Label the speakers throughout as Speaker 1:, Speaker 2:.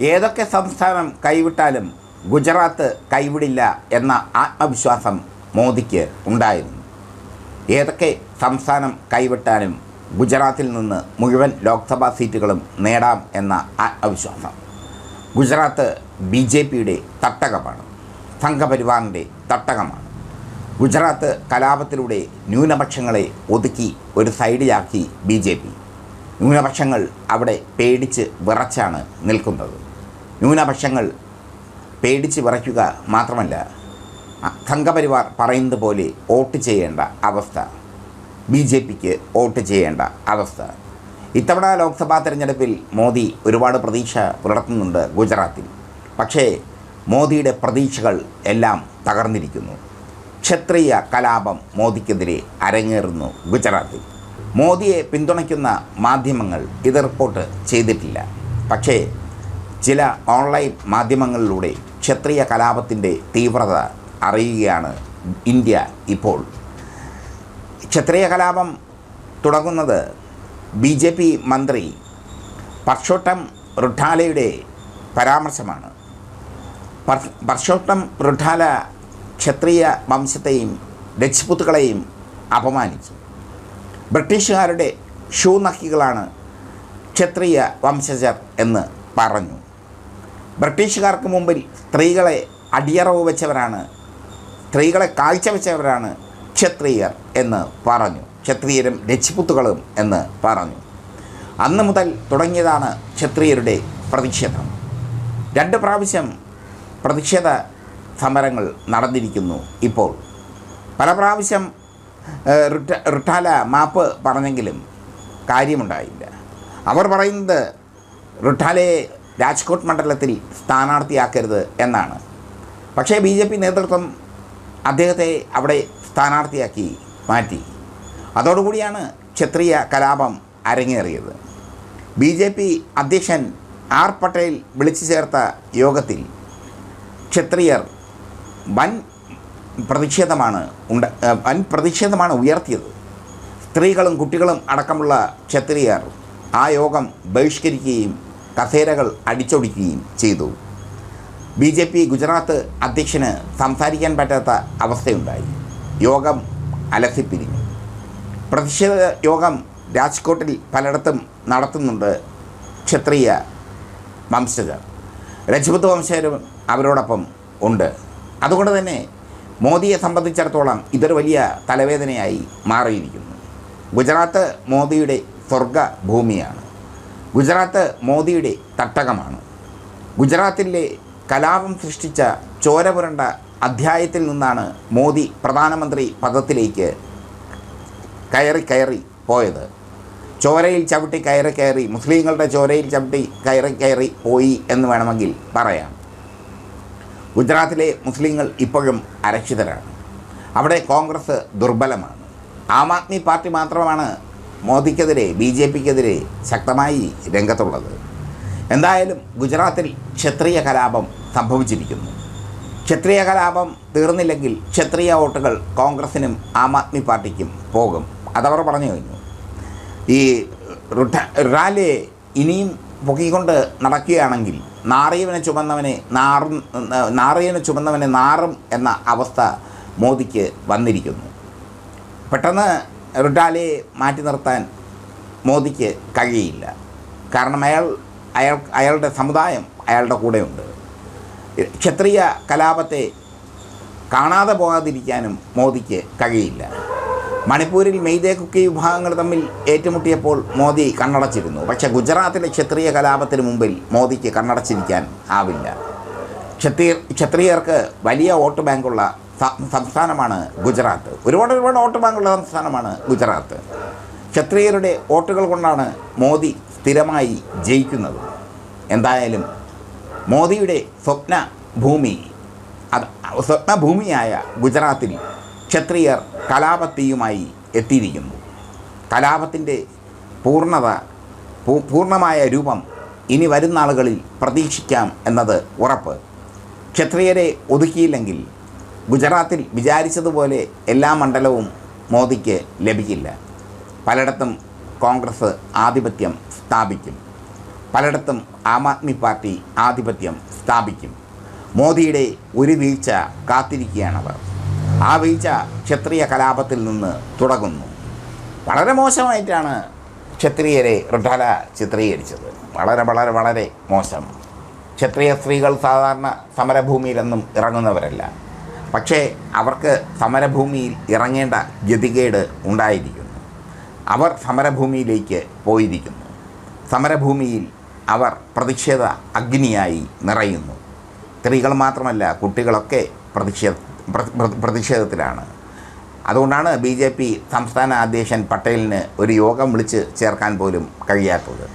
Speaker 1: ഏതൊക്കെ സംസ്ഥാനം കൈവിട്ടാലും ഗുജറാത്ത് കൈവിടില്ല എന്ന ആത്മവിശ്വാസം മോദിക്ക് ഉണ്ടായിരുന്നു. ഏതൊക്കെ സംസ്ഥാനം കൈവിട്ടാലും ഗുജറാത്തിൽ നിന്ന് മുഴുവൻ ലോക്സഭാ സീറ്റുകളും നേടാം എന്ന ആത്മവിശ്വാസം. ഗുജറാത്ത് ബി ജെ പിയുടെ തട്ടകമാണ്. സംഘപരിവാറിന്റെ തട്ടകമാണ്. ഗുജറാത്ത് കലാപത്തിലൂടെ ന്യൂനപക്ഷങ്ങളെ ഒതുക്കി ഒരു സൈഡിലാക്കി ബി ജെ പി. ന്യൂനപക്ഷങ്ങൾ അവിടെ പേടിച്ച് വിറച്ചാണ് നിൽക്കുന്നത്. ന്യൂനപക്ഷങ്ങൾ പേടിച്ച് വിറയ്ക്കുക മാത്രമല്ല സംഘപരിവാർ പറയുന്നത് പോലെ വോട്ട് ചെയ്യേണ്ട അവസ്ഥ ബി ജെ പിക്ക് വോട്ട് ചെയ്യേണ്ട അവസ്ഥ. ഇത്തവണ ലോക്സഭാ തെരഞ്ഞെടുപ്പിൽ മോദി ഒരുപാട് പ്രതീക്ഷ പുലർത്തുന്നുണ്ട് ഗുജറാത്തിൽ. പക്ഷേ മോദിയുടെ പ്രതീക്ഷകൾ എല്ലാം തകർന്നിരിക്കുന്നു. ക്ഷത്രിയ കലാപം മോദിക്കെതിരെ അരങ്ങേറുന്നു ഗുജറാത്തിൽ. മോദിയെ പിന്തുണയ്ക്കുന്ന മാധ്യമങ്ങൾ ഇത് റിപ്പോർട്ട് ചെയ്തിട്ടില്ല. പക്ഷേ ചില ഓൺലൈൻ മാധ്യമങ്ങളിലൂടെ ക്ഷത്രിയ കലാപത്തിന്റെ തീവ്രത അറിയുകയാണ് ഇന്ത്യ ഇപ്പോൾ. ക്ഷത്രിയ കലാപം തുടങ്ങുന്നത് ബി ജെ പി മന്ത്രി പർഷോട്ടം റുഠാലയുടെ പരാമർശമാണ്. പർ- പർഷോട്ടം റുഠാല ക്ഷത്രിയ വംശത്തെയും രജ്പുത്തുക്കളെയും അപമാനിച്ചു. ബ്രിട്ടീഷുകാരുടെ ഷൂ നക്കികളാണ് ക്ഷത്രിയ വംശജർ എന്ന് പറഞ്ഞു. ബ്രിട്ടീഷുകാർക്ക് മുമ്പിൽ സ്ത്രീകളെ അടിയറവ് വെച്ചവരാണ് സ്ത്രീകളെ കാഴ്ചവെച്ചവരാണ് ക്ഷത്രിയർ എന്ന് പറഞ്ഞു. ക്ഷത്രിയരും രജ്പുത്തുകളും എന്ന് പറഞ്ഞു. അന്ന് മുതൽ തുടങ്ങിയതാണ് ക്ഷത്രിയരുടെ പ്രതിഷേധം. രണ്ട് പ്രാവശ്യം പ്രതിഷേധ സമരങ്ങൾ നടന്നിരിക്കുന്നു ഇപ്പോൾ. പല പ്രാവശ്യം റിട്ട റിട്ടാല മാപ്പ് പറഞ്ഞെങ്കിലും കാര്യമുണ്ടായില്ല. അവർ പറയുന്നത് റുട്ടാലയെ രാജ്കോട്ട് മണ്ഡലത്തിൽ സ്ഥാനാർത്ഥിയാക്കരുത് എന്നാണ്. പക്ഷേ ബി ജെ പി നേതൃത്വം അദ്ദേഹത്തെ അവിടെ സ്ഥാനാർത്ഥിയാക്കി മാറ്റി. അതോടുകൂടിയാണ് ക്ഷത്രിയ കലാപം അരങ്ങേറിയത്. ബി ജെ പി അധ്യക്ഷൻ ആർ പട്ടേൽ വിളിച്ചു ചേർത്ത യോഗത്തിൽ ക്ഷത്രിയർ വൻ പ്രതിഷേധമാണ് ഉണ്ട വൻ പ്രതിഷേധമാണ് ഉയർത്തിയത്. സ്ത്രീകളും കുട്ടികളും അടക്കമുള്ള ക്ഷത്രിയർ ആ യോഗം ബഹിഷ്കരിക്കുകയും കസേരകൾ അടിച്ചൊടിക്കുകയും ചെയ്തു. ബി ജെ പി ഗുജറാത്ത് അധ്യക്ഷന് സംസാരിക്കാൻ പറ്റാത്ത അവസ്ഥയുണ്ടായി. യോഗം അലസിപ്പിരിഞ്ഞു. പ്രതിഷേധ യോഗം രാജ്കോട്ടിൽ പലയിടത്തും നടത്തുന്നുണ്ട് ക്ഷത്രിയ വംശജർ. രജപുത്ത് വംശജരും അവരോടൊപ്പം ഉണ്ട്. അതുകൊണ്ട് തന്നെ മോദിയെ സംബന്ധിച്ചിടത്തോളം ഇതൊരു വലിയ തലവേദനയായി മാറിയിരിക്കുന്നു. ഗുജറാത്ത് മോദിയുടെ സ്വർഗ ഭൂമിയാണ് ഗുജറാത്ത് മോദിയുടെ തട്ടകമാണ്. ഗുജറാത്തിലെ കലാപം സൃഷ്ടിച്ച ചോരപുരണ്ട അധ്യായത്തിൽ നിന്നാണ് മോദി പ്രധാനമന്ത്രി പദത്തിലേക്ക് കയറി കയറി പോയത്. ചോരയിൽ ചവിട്ടി കയറി കയറി മുസ്ലിങ്ങളുടെ ചോരയിൽ ചവിട്ടി കയറി കയറി പോയി എന്ന് വേണമെങ്കിൽ പറയാം. ഗുജറാത്തിലെ മുസ്ലിങ്ങൾ ഇപ്പോഴും അരക്ഷിതരാണ്. അവിടെ കോൺഗ്രസ് ദുർബലമാണ്. ആം ആദ്മി പാർട്ടി മാത്രമാണ് മോദിക്കെതിരെ ബി ജെ പിക്കെതിരെ ശക്തമായി രംഗത്തുള്ളത്. എന്തായാലും ഗുജറാത്തിൽ ക്ഷത്രിയ കലാപം സംഭവിച്ചിരിക്കുന്നു. ക്ഷത്രിയ കലാപം തീർന്നില്ലെങ്കിൽ ക്ഷത്രിയ വോട്ടുകൾ കോൺഗ്രസിനും ആം ആദ്മി പാർട്ടിക്കും പോകും. അതവർ പറഞ്ഞു കഴിഞ്ഞു. ഈ റാലിയെ ഇനിയും പൊക്കിക്കൊണ്ട് നടക്കുകയാണെങ്കിൽ നാറിയവനെ ചുമന്നവനെ നാറും നാറിയവനെ ചുമന്നവനെ നാറും എന്ന അവസ്ഥ മോദിക്ക് വന്നിരിക്കുന്നു. പെട്ടെന്ന് റുട്ടാലയെ മാറ്റി നിർത്താൻ മോദിക്ക് കഴിയില്ല. കാരണം അയാൾ അയാൾ അയാളുടെ സമുദായം അയാളുടെ കൂടെയുണ്ട്. ക്ഷത്രിയ കലാപത്തെ കാണാതെ പോകാതിരിക്കാനും മോദിക്ക് കഴിയില്ല. മണിപ്പൂരിൽ മെയ്തേ കുക്കി വിഭാഗങ്ങൾ തമ്മിൽ ഏറ്റുമുട്ടിയപ്പോൾ മോദി കണ്ണടച്ചിരുന്നു. പക്ഷേ ഗുജറാത്തിലെ ക്ഷത്രിയ കലാപത്തിന് മുമ്പിൽ മോദിക്ക് കണ്ണടച്ചിരിക്കാൻ ആവില്ല. ക്ഷത്രിയർ ക്ഷത്രിയർക്ക് വലിയ വോട്ട് ബാങ്കുള്ള സംസ്ഥാനമാണ് ഗുജറാത്ത്. ഒരുപാട് ഒരുപാട് വോട്ട് ബാങ്കുള്ള സംസ്ഥാനമാണ് ഗുജറാത്ത്. ക്ഷത്രിയരുടെ വോട്ടുകൾ കൊണ്ടാണ് മോദി സ്ഥിരമായി ജയിക്കുന്നത്. എന്തായാലും മോദിയുടെ സ്വപ്ന ഭൂമി അത് സ്വപ്നഭൂമിയായ ഗുജറാത്തിൽ ക്ഷത്രിയർ കലാപത്തിയുമായി എത്തിയിരിക്കുന്നു. കലാപത്തിന്റെ പൂർണത പൂർണമായ രൂപം ഇനി വരുന്ന ആളുകളിൽ പ്രതീക്ഷിക്കാം എന്നത് ഉറപ്പ്. ക്ഷത്രിയരെ ഒതുക്കിയില്ലെങ്കിൽ ഗുജറാത്തിൽ വിചാരിച്ചതുപോലെ എല്ലാ മണ്ഡലവും മോദിക്ക് ലഭിക്കില്ല. പലയിടത്തും കോൺഗ്രസ് ആധിപത്യം സ്ഥാപിക്കും. പലയിടത്തും ആം ആദ്മി പാർട്ടി ആധിപത്യം സ്ഥാപിക്കും. മോദിയുടെ ഒരു വീഴ്ച കാത്തിരിക്കുകയാണവർ ആ വീഴ്ച ക്ഷത്രിയ കലാപത്തിൽ നിന്ന് തുടങ്ങുന്നു. വളരെ മോശമായിട്ടാണ് ക്ഷത്രിയരെ റിട്ടാല ചിത്രീകരിച്ചത്. വളരെ വളരെ വളരെ മോശം. ക്ഷത്രിയ സ്ത്രീകൾ സാധാരണ സമരഭൂമിയിലൊന്നും ഇറങ്ങുന്നവരല്ല. പക്ഷേ അവർക്ക് സമരഭൂമിയിൽ ഇറങ്ങേണ്ട ഗതികേട് ഉണ്ടായിരിക്കുന്നു. അവർ സമരഭൂമിയിലേക്ക് പോയിരിക്കുന്നു. സമരഭൂമിയിൽ അവർ പ്രതിഷേധ അഗ്നിയായി നിറയുന്നു. സ്ത്രീകൾ മാത്രമല്ല കുട്ടികളൊക്കെ പ്രതിഷേധ പ്ര- പ്ര- പ്രതിഷേധത്തിലാണ്. അതുകൊണ്ടാണ് ബി ജെ പി സംസ്ഥാന അധ്യക്ഷൻ പട്ടേലിന് ഒരു യോഗം വിളിച്ച് ചേർക്കാൻ പോലും കഴിയാത്തത്.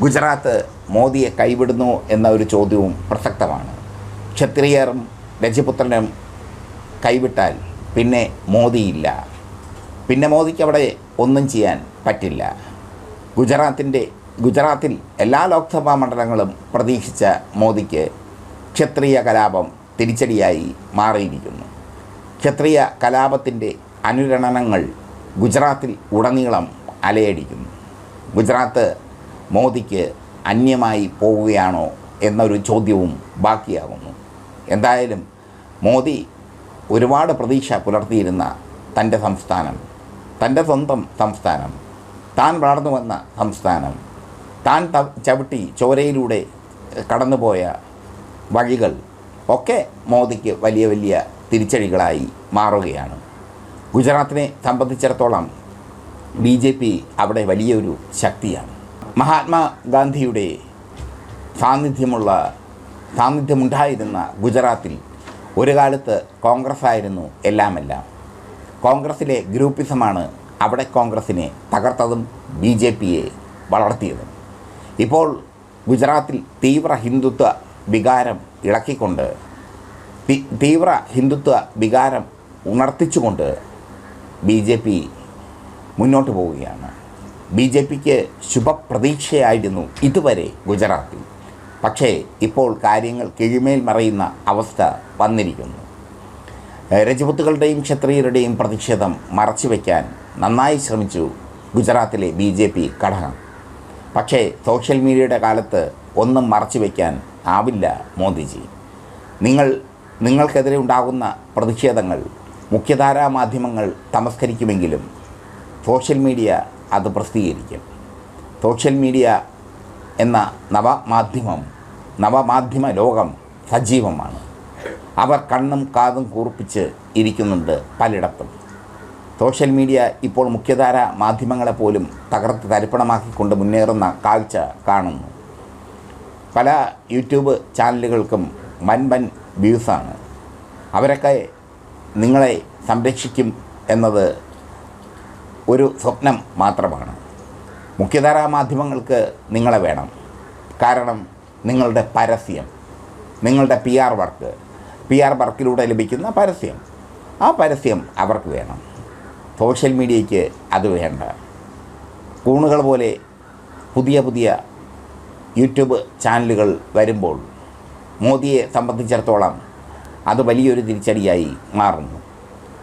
Speaker 1: ഗുജറാത്ത് മോദിയെ കൈവിടുന്നു എന്ന ഒരു ചോദ്യവും പ്രസക്തമാണ്. ക്ഷത്രിയറും രജപുത്രനും കൈവിട്ടാൽ പിന്നെ മോദിയില്ല. പിന്നെ മോദിക്ക് അവിടെ ഒന്നും ചെയ്യാൻ പറ്റില്ല. ഗുജറാത്തിന്റെ ഗുജറാത്തിൽ എല്ലാ ലോക്സഭാ മണ്ഡലങ്ങളും പ്രതീക്ഷിച്ച മോദിക്ക് ക്ഷത്രിയ കലാപം തിരിച്ചടിയായി മാറിയിരിക്കുന്നു. ക്ഷത്രിയ കലാപത്തിന്റെ അനുരണനങ്ങൾ ഗുജറാത്തിൽ ഉടനീളം അലയടിക്കുന്നു. ഗുജറാത്ത് മോദിക്ക് അന്യമായി പോവുകയാണോ എന്നൊരു ചോദ്യവും ബാക്കിയാകുന്നു എന്തായാലും മോദി ഒരുപാട് പ്രതീക്ഷ പുലർത്തിയിരുന്ന തന്റെ സംസ്ഥാനം തന്റെ സ്വന്തം സംസ്ഥാനം താൻ വളർന്നു വന്ന സംസ്ഥാനം താൻ ചവിട്ടി ചോരയിലൂടെ കടന്നുപോയ വഴികൾ ഒക്കെ മോദിക്ക് വലിയ വലിയ തിരിച്ചടികളായി മാറുകയാണ്. ഗുജറാത്തിനെ സംബന്ധിച്ചിടത്തോളം ബി ജെ പി അവിടെ വലിയൊരു ശക്തിയാണ്. മഹാത്മാഗാന്ധിയുടെ സാന്നിധ്യമുള്ള സാന്നിധ്യമുണ്ടായിരുന്ന ഗുജറാത്തിൽ ഒരു കാലത്ത് കോൺഗ്രസ് ആയിരുന്നു എല്ലാമെല്ലാം. കോൺഗ്രസ്സിലെ ഗ്രൂപ്പിസമാണ് അവിടെ കോൺഗ്രസ്സിനെ തകർത്തതും ബി ജെ പിയെ വളർത്തിയതും. ഇപ്പോൾ ഗുജറാത്തിൽ തീവ്ര ഹിന്ദുത്വ വികാരം ഇളക്കിക്കൊണ്ട് തീവ്ര ഹിന്ദുത്വ വികാരം ഉണർത്തിച്ചുകൊണ്ട് ബി ജെ പി മുന്നോട്ട് പോവുകയാണ്. ബി ജെ പിക്ക് ശുഭപ്രതീക്ഷയായിരുന്നു ഇതുവരെ ഗുജറാത്തിൽ. പക്ഷേ ഇപ്പോൾ കാര്യങ്ങൾ കിഴിമേൽ മറയുന്ന അവസ്ഥ വന്നിരിക്കുന്നു. രജപുത്തുകളുടെയും ക്ഷത്രിയരുടെയും പ്രതിഷേധം മറച്ചുവെക്കാൻ നന്നായി ശ്രമിച്ചു ഗുജറാത്തിലെ ബി ജെ പി ഘടകം. പക്ഷേ സോഷ്യൽ മീഡിയയുടെ കാലത്ത് ഒന്നും മറച്ചു വയ്ക്കാൻ ആവില്ല മോദിജി. നിങ്ങൾ നിങ്ങൾക്കെതിരെ ഉണ്ടാകുന്ന പ്രതിഷേധങ്ങൾ മുഖ്യധാരാ മാധ്യമങ്ങൾ തമസ്കരിക്കുമെങ്കിലും സോഷ്യൽ മീഡിയ അത് പ്രസിദ്ധീകരിക്കും. സോഷ്യൽ മീഡിയ എന്ന നവമാധ്യമം നവമാധ്യമ ലോകം സജീവമാണ്. അവർ കണ്ണും കാതും കൂർപ്പിച്ച് ഇരിക്കുന്നുണ്ട് പലയിടത്തും. സോഷ്യൽ മീഡിയ ഇപ്പോൾ മുഖ്യധാര മാധ്യമങ്ങളെ പോലും തകർത്ത് തരിപ്പണമാക്കിക്കൊണ്ട് മുന്നേറുന്ന കാഴ്ച കാണുന്നു. പല യൂട്യൂബ് ചാനലുകൾക്കും വൻ വൻ വ്യൂസാണ്. അവരൊക്കെ നിങ്ങളെ സംരക്ഷിക്കും എന്നത് ഒരു സ്വപ്നം മാത്രമാണ്. മുഖ്യധാരാ മാധ്യമങ്ങൾക്ക് നിങ്ങളെ വേണം. കാരണം നിങ്ങളുടെ പരസ്യം നിങ്ങളുടെ P R work P R വർക്കിലൂടെ ലഭിക്കുന്ന പരസ്യം. ആ പരസ്യം അവർക്ക് വേണം. സോഷ്യൽ മീഡിയയ്ക്ക് അത് വേണ്ട. കൂണുകൾ പോലെ പുതിയ പുതിയ യൂട്യൂബ് ചാനലുകൾ വരുമ്പോൾ മോദിയെ സംബന്ധിച്ചിടത്തോളം അത് വലിയൊരു തിരിച്ചടിയായി മാറുന്നു.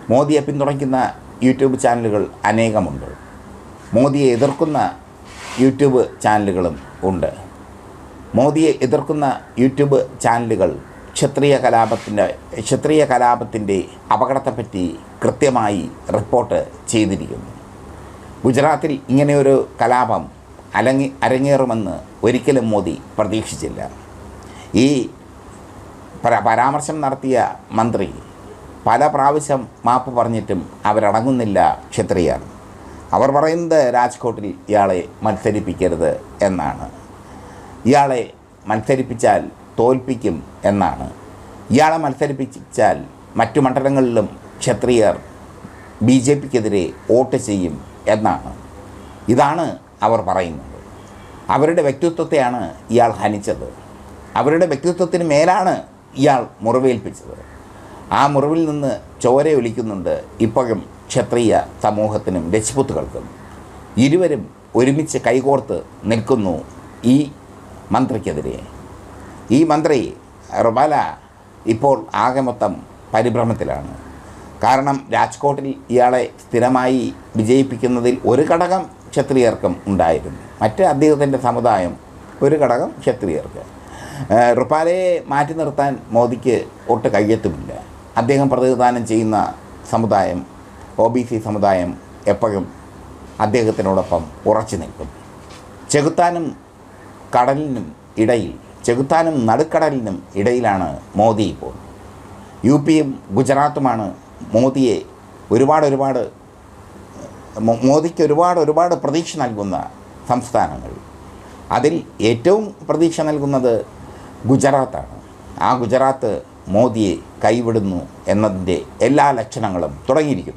Speaker 1: മോദിയെ പിന്തുണയ്ക്കുന്ന യൂട്യൂബ് ചാനലുകൾ അനേകമുണ്ട്. മോദിയെ എതിർക്കുന്ന യൂട്യൂബ് ചാനലുകളും ഉണ്ട്. മോദിയെ എതിർക്കുന്ന യൂട്യൂബ് ചാനലുകൾ ക്ഷത്രിയ കലാപത്തിന്റെ ക്ഷത്രിയ കലാപത്തിന്റെ അപകടത്തെപ്പറ്റി കൃത്യമായി റിപ്പോർട്ട് ചെയ്തിരിക്കുന്നു. ഗുജറാത്തിൽ ഇങ്ങനെയൊരു കലാപം അലങ്ങി അരങ്ങേറുമെന്ന് ഒരിക്കലും മോദി പ്രതീക്ഷിച്ചില്ല. ഈ പര- പരാമർശം നടത്തിയ മന്ത്രി പല പ്രാവശ്യം മാപ്പ് പറഞ്ഞിട്ടും അവരടങ്ങുന്നില്ല ക്ഷത്രിയർ. അവർ പറയുന്നത് രാജ്കോട്ടിൽ ഇയാളെ മത്സരിപ്പിക്കരുത് എന്നാണ്. ഇയാളെ മത്സരിപ്പിച്ചാൽ തോൽപ്പിക്കും എന്നാണ്. ഇയാളെ മത്സരിപ്പിച്ചാൽ മറ്റു മണ്ഡലങ്ങളിലും ക്ഷത്രിയർ ബി ജെ പിക്കെതിരെ വോട്ട് ചെയ്യും എന്നാണ്. ഇതാണ് അവർ പറയുന്നത്. അവരുടെ വ്യക്തിത്വത്തെയാണ് ഇയാൾ ഹനിച്ചത്. അവരുടെ വ്യക്തിത്വത്തിന് മേലാണ് ഇയാൾ മുറിവേൽപ്പിച്ചത്. ആ മുറിവിൽ നിന്ന് ചോര ഒലിക്കുന്നുണ്ട് ഇപ്പോഴും ക്ഷത്രിയ സമൂഹത്തിനും രജപുത്തുകൾക്കും. ഇരുവരും ഒരുമിച്ച് കൈകോർത്ത് നിൽക്കുന്നു ഈ മന്ത്രിക്കെതിരെ. ഈ മന്ത്രി റുബാല ഇപ്പോൾ ആകെ മൊത്തം പരിഭ്രമത്തിലാണ്. കാരണം രാജ്കോട്ടിൽ ഇയാളെ സ്ഥിരമായി വിജയിപ്പിക്കുന്നതിൽ ഒരു ഘടകം ക്ഷത്രിയർക്കും ഉണ്ടായിരുന്നു. മറ്റ് അദ്ദേഹത്തിന്റെ സമുദായം ഒരു ഘടകം ക്ഷത്രിയർക്ക്. റുപാലയെ മാറ്റി നിർത്താൻ മോദിക്ക് ഒട്ട് കഴിയത്തുമില്ല അദ്ദേഹം പ്രതിനിധാനം ചെയ്യുന്ന സമുദായം ഒ ബി സി സമുദായം എപ്പോഴും അദ്ദേഹത്തിനോടൊപ്പം ഉറച്ചു നിൽക്കും. ചെകുത്താനും കടലിനും ഇടയിൽ ചെകുത്താനും നടുക്കടലിനും ഇടയിലാണ് മോദി ഇപ്പോൾ. യു പിയും ഗുജറാത്തുമാണ് മോദിയെ ഒരുപാട് ഒരുപാട് മോദിക്ക് ഒരുപാട് ഒരുപാട് പ്രതീക്ഷ നൽകുന്ന സംസ്ഥാനങ്ങൾ. അതിൽ ഏറ്റവും പ്രതീക്ഷ നൽകുന്നത് ഗുജറാത്താണ്. ആ ഗുജറാത്ത് മോദിയെ കൈവിടുന്നു എന്നതിന്റെ എല്ലാ ലക്ഷണങ്ങളും തുടങ്ങിയിരിക്കുന്നു.